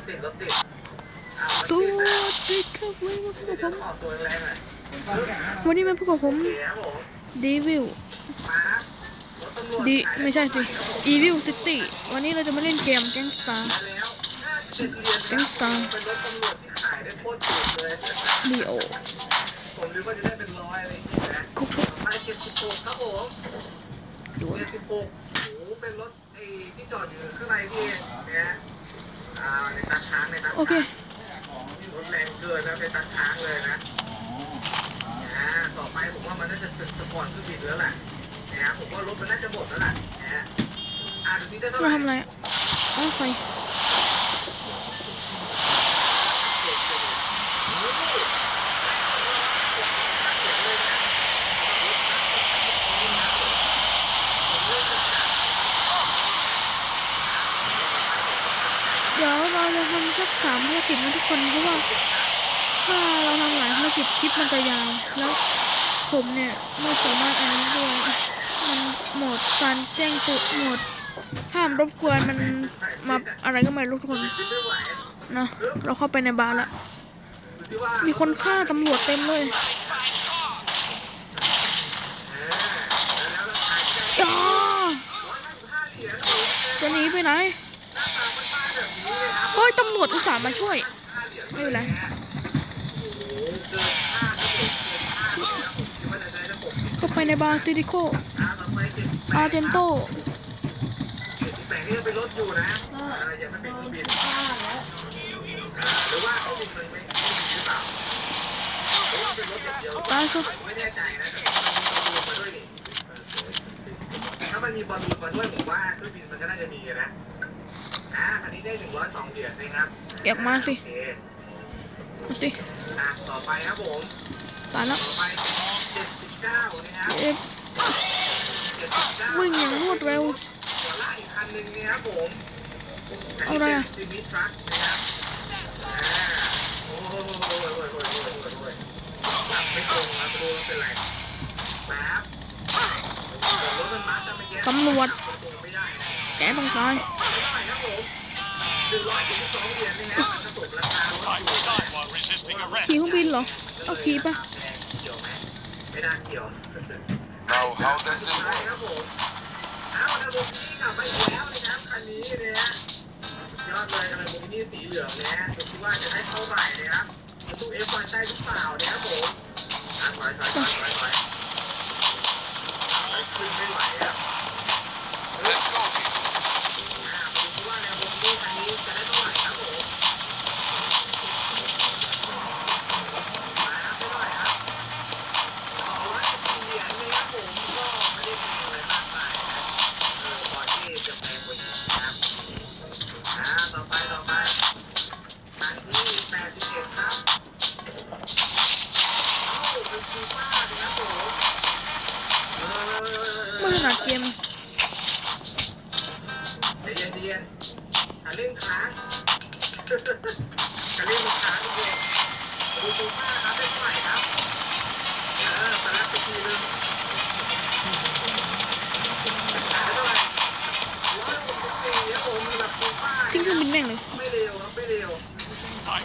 ถติดรถติดอ้าวตัวติดครับวันนี้มาพบกับผมออกตัวแรงๆหน่อยวันนี้มาพบกับผมโอเคครับผมดีวิลมาครับรถตำรวจดีขายไม่ใช่สิอีวิลซิตี้วันนี้เราจะมาเล่นเกมแก๊งสตาร์มาแล้ว57เหรียญแก๊งสตาร์เป็นรถตำรวจที่ขายได้โคตรถูกเลยลีโอผมนึกว่าจะได้เป็นร้อยอะไรอย่างเงี้ยนะคุกคุกมา76ครับผมด่วน76โอ้โหเป็นรถไอ้ที่จอดอยู่ข้างในพี่เนี่ยอ่า ในตัดช้างในตัดโอเค รถแรงเกินนะในตัดช้างเลยนะอ่าต่อไปผมว่ามันน่าจะเป็นสปอร์ตเครื่องบินแล้วแหละนะฮะผมว่ารถมันน่าจะหมดแล้วแหละนะฮะอ่าดูนี้ได้เท่าไหเราร่ทำอะไรอะอ๋อไฟ ดี๋ยวเราจะทำสักสามภารกิจนะทุกคนเพราะว่าถ้าเราทำหลายภารกิจคลิปมันจะยาวแล้วผมเนี่ยไม่สามารถอันนี้ด้วยมันหมดการแจ้งเตือนหมดห้ามรบกวนมันมาอะไรก็ไม่รู้ทุกคนนะเราเข้าไปในบาร์แล้วมีคนฆ่าตำรวจเต็มเลยจ้าจะหนีไปไหน ฮ้ยตำรวจอุตส่าห์มาช่วย ไม่เป็นไรโอ้โหเกินห้าครับผมเกินห้าเลยนะครับผมคิดว่าจะได้ระบบก็ไปในบาร์ซิติโคอ่าร์เจนโตแปดนี่เป็นรถอยู่นะอ่าไม่เป็นเครื่องบินหรือว่าเครื่องบินไม่ไม่มีหรือเปล่าหรือว่าเป็นรถเดียวตายซะไม่แน่ใจนะแต่มันมีบอลลูนมาด้วยนี่ถ้ามันมีบอลลูนมาด้วยผมว่าเครื่องบินมันก็น่าจะมีนะ อ่าคันนี้ได้หนึ่งร้อยสองเหรียญนะครับแกะมาสิโอเคมาสิอะต่อไปครับผม ตายแล้วต่อไปเจ็ดสิบเก้านะครับเอ๊ะเจ็ดสิบเก้าวิ่งอย่างรวดเร็ว หัวล่างอีกคันหนึ่งเนี่ยครับผมเอาอะไรอะซิมิทรัคนะครับอ่าโอ้โหโอ้โหโอ้โหโอ้โหโอ้โหโอ้โหหลับไม่ตรงนะไม่รู้ว่าเป็นไรแป๊บรถมันมาแต่เมื่อกี้ตำรวจขับตรงไม่ได้นะ แกต้องตายไม่ได้ครับผมหนึ่งร้อยเจ็ดสิบสองเหรียญนี่นะมันก็ตกราคารถ Time อยู่ to die while resisting arrest. ขี่เครื่องบินเหรอเอาขี่ปะเกี่ยวไหมไม่น่าเกี่ยว Now, how does this ใช่ work? ครับผมเอาระบบนี้กลับมาอีกแล้วนะครับคันนี้เนี่ยนะยอดเลยระบบนี้สีเหลืองเนี่ยดูคิดว่าจะได้เท่าไหร่นะครับจะตู้เอฟวันได้หรือเปล่าเนี่ยครับผมอะถอยถอยถอยถอยถอยขึ้นไม่ไหวอะ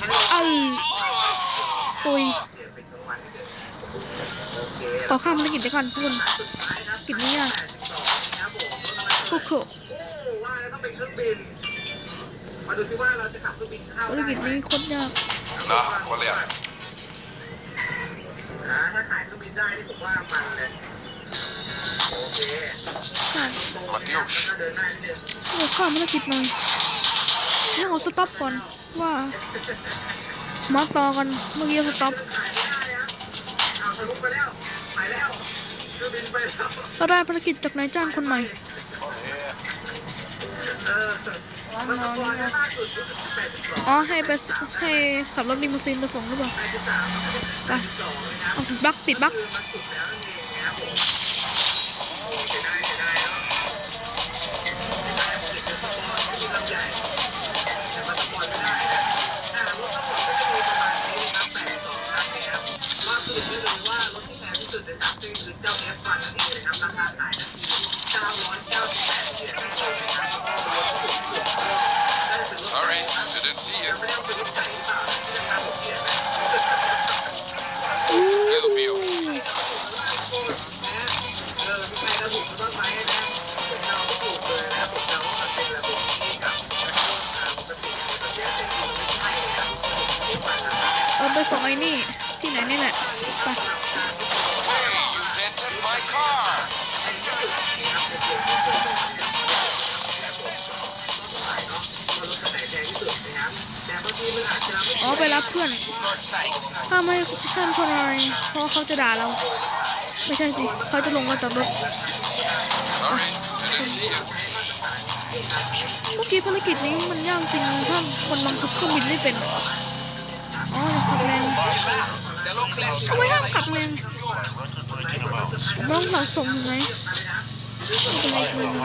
Time to ไอ้ die. ตุยเดี๋ยวเป็นกลางวันนิดเดียวโอเคขอข้ามภารกิจไปก่อนทุกคนสุดท้ายครับกิจนี้อะ82นะครับผมคุกคุโอ้ว่าแล้วต้องเป็นเครื่องบินมาดูซิว่าเราจะขับเครื่องบินเข้าภารกิจนี้โคตรยากนะคนเรียกอ่าถ้าขายเครื่องบินได้นี่ผมว่ามันเลยโอเคค่ะตรงๆนะครับแล้วก็เดินหน้านิดนึงเราข้ามภารกิจหน่อย ต้องเอาสต็อปก่อนว่ามาต่อกันเมื่อกี้สต็อปเราได้ภารกิจจากนายจ้างคนใหม่อ๋อให้ไปให้ขับรถลิมูซีนไปส่งหรือเปล่า83มันก็เป็นไปเอาติดบั๊กติดบั๊ก เอาไปส่งไอ้นี่ ที่ไหนนี่แหละ ไป อ๋อไปรับเพื่อนถ้าไม่ท่านคนอะไรเพราะเขาจะด่าเรา ไม่ใช่สิเขาจะลงมาจากรถเมื่อกี้ภารกิจนี้มันยากจริงถ้าคนบังคับเครื่องบินไม่เป็น อ๋ออย่าขับแรงทำไมห้ามขับแรงน้องสะสมไหมไม่เป็นไรไม่เป็นไร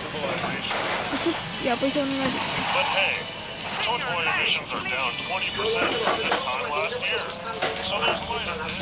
civilization. Yeah, but hey, toy emissions are down 20% from this time last year. So there's light at the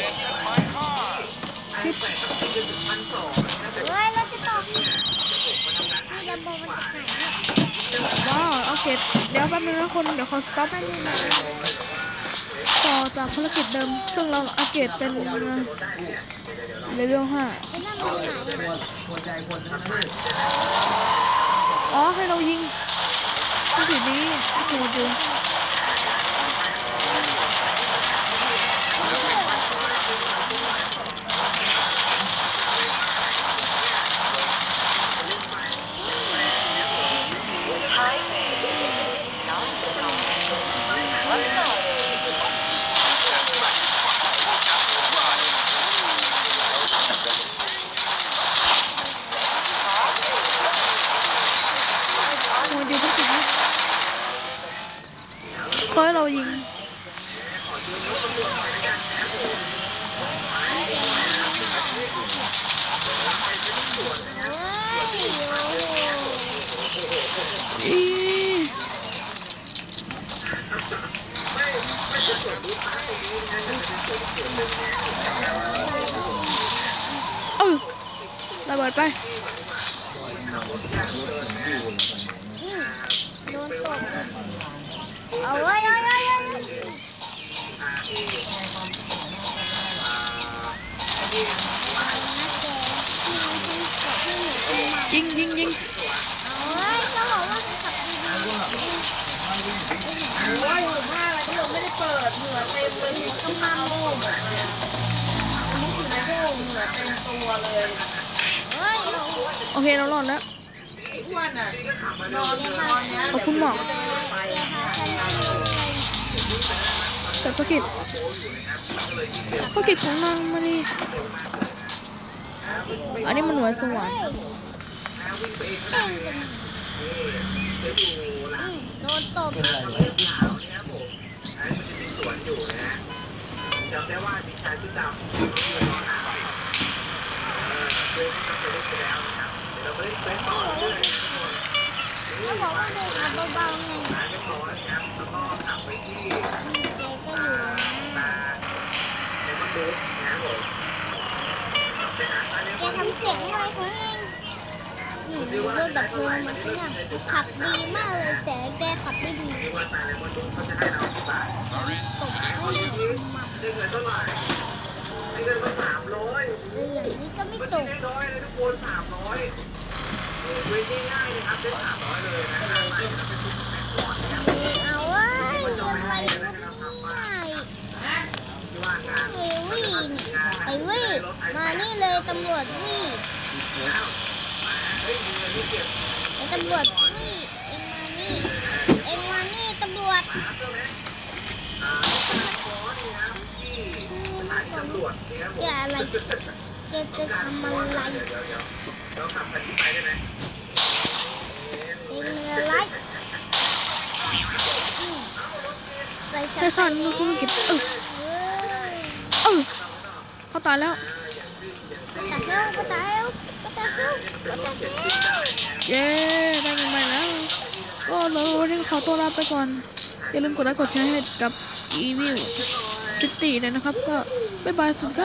end of my car! ว้าวโอเค เดี๋ยวแป๊บนึงนะคนเดี๋ยวขอสต็อปต่อจากภารกิจเดิม ซึ่งเราอัปเกรดเป็นเลเวลห้าอ๋อ ให้เรายิงภารกิจนี้โหดอยู่ โหดอยู่ภารกิจนี้ขอให้เรายิง เฮ้ยโอ้โหอีเออระเบิดไปอืมโดนตกอีกเอาไว้เอาไว้เอาไว้นะแกที่มันฉันตกให้หนูขึ้นมายิงยิงยิง เอาไว้ก็บอกว่าขับดีๆ ว่าอยู่มากแล้วก็ ยังไม่ได้เปิดเหงื่อเต็มเลยหัวต้องนั่งโล่งอะมุกอยู่ในโล่งเหงื่อเต็มตัวเลยเฮ้ยเราโอเคเรารอดแล้วอ้วนอะนอนนอนเนี้ยขอบคุณหมอไปพาฉันมาเลยเกิดภารกิจภารกิจของนางมานี่อันนี้มันหน่วยสวรรค์อืมโดนตบ จำได้ว่ามีชายชุดดำที่นอนหนาเออเคยไม่เคยได้ไปแล้วนะครับเดี๋ยวเราไปเล่นเฟซต่อเรื่อยๆนะครับเขาบอกว่าเดินเบาๆไงร้านเรียบร้อยนะครับแล้วก็กลับไปที่เจก็อยู่นะตาในมันดูนะครับผมกลับไปหาร้าเรียแกทำเสียงอะไรของเอง อืมรถดับเพลิงมันเนี่ยขับดีมากเลยแต่แกขับไม่ดีตาในมันดูเขาจะให้เรากี่บาท Sorry, ตบ didn't ให้ see it. ได้เงินเท่าไหร่ได้เงินมาสามร้อยอย่างนี้ก็ไม่ไม่ตใช่กน้อยเลยทุกคนสามร้อยเว้ยง่ายๆนะครับได้สามร้อยเลยนะเอาไว้อะไรก็ได้ที่ว่างานไอวิ่งไอวิ่งมานี่เลยตำรวจวิ่ง ไอ้ตำรวจนี่เอ็งมานี่เอ็งมานี่ตำรวจเนี่ยแกอะไรแกจะทำอะไรเดี๋ยวเดี๋ยวเดี๋ยวเราทำกันที่ไปได้ไหมเอ็งอะไรอืมไปสัใช่ค่ะนักธุรกิจเออเอ้ยเออเขาตายแล้วตัดแล้ เย้ได้เงินไปแล้ว ก็เราวันนี้ขอตัวลาไปก่อน อย่าลืมกดไลค์กดแชร์ให้กับ Evil City เลยนะครับ ก็บ๊ายบายสุดีครับ